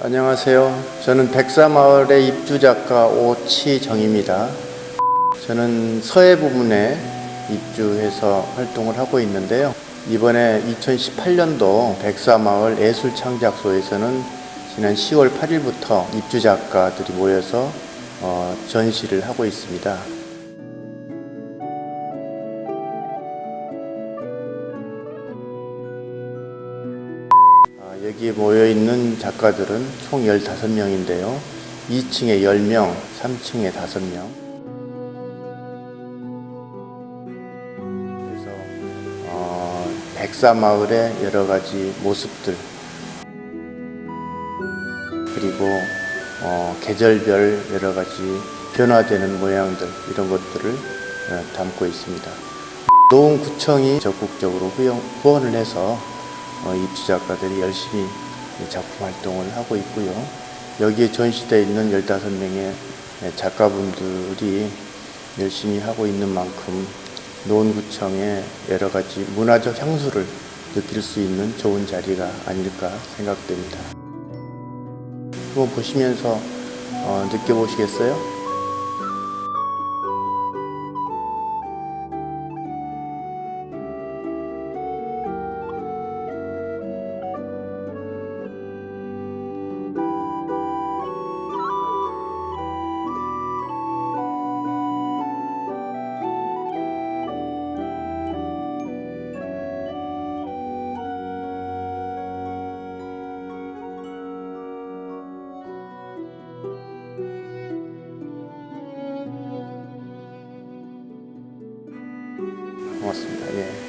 안녕하세요. 저는 백사마을의 입주 작가 오치정입니다. 저는 서해 부분에 입주해서 활동을 하고 있는데요. 이번에 2018년도 백사마을 예술창작소에서는 지난 10월 8일부터 입주 작가들이 모여서 어, 전시를 하고 있습니다. 여기에 모여 있는 작가들은 총 15명인데요. 2층에 10명, 3층에 5명. 그래서 어, 백사마을의 여러 가지 모습들 그리고 어, 계절별 여러 가지 변화되는 모양들 이런 것들을 어, 담고 있습니다. 노원구청이 적극적으로 후원- 후원을 해서 어, 입주 작가들이 열심히 작품 활동을 하고 있고요. 여기에 전시되어 있는 15명의 작가분들이 열심히 하고 있는 만큼 노원구청의 여러 가지 문화적 향수를 느낄 수 있는 좋은 자리가 아닐까 생각됩니다. 한번 보시면서 어, 느껴보시겠어요? 고맙습니다. 예.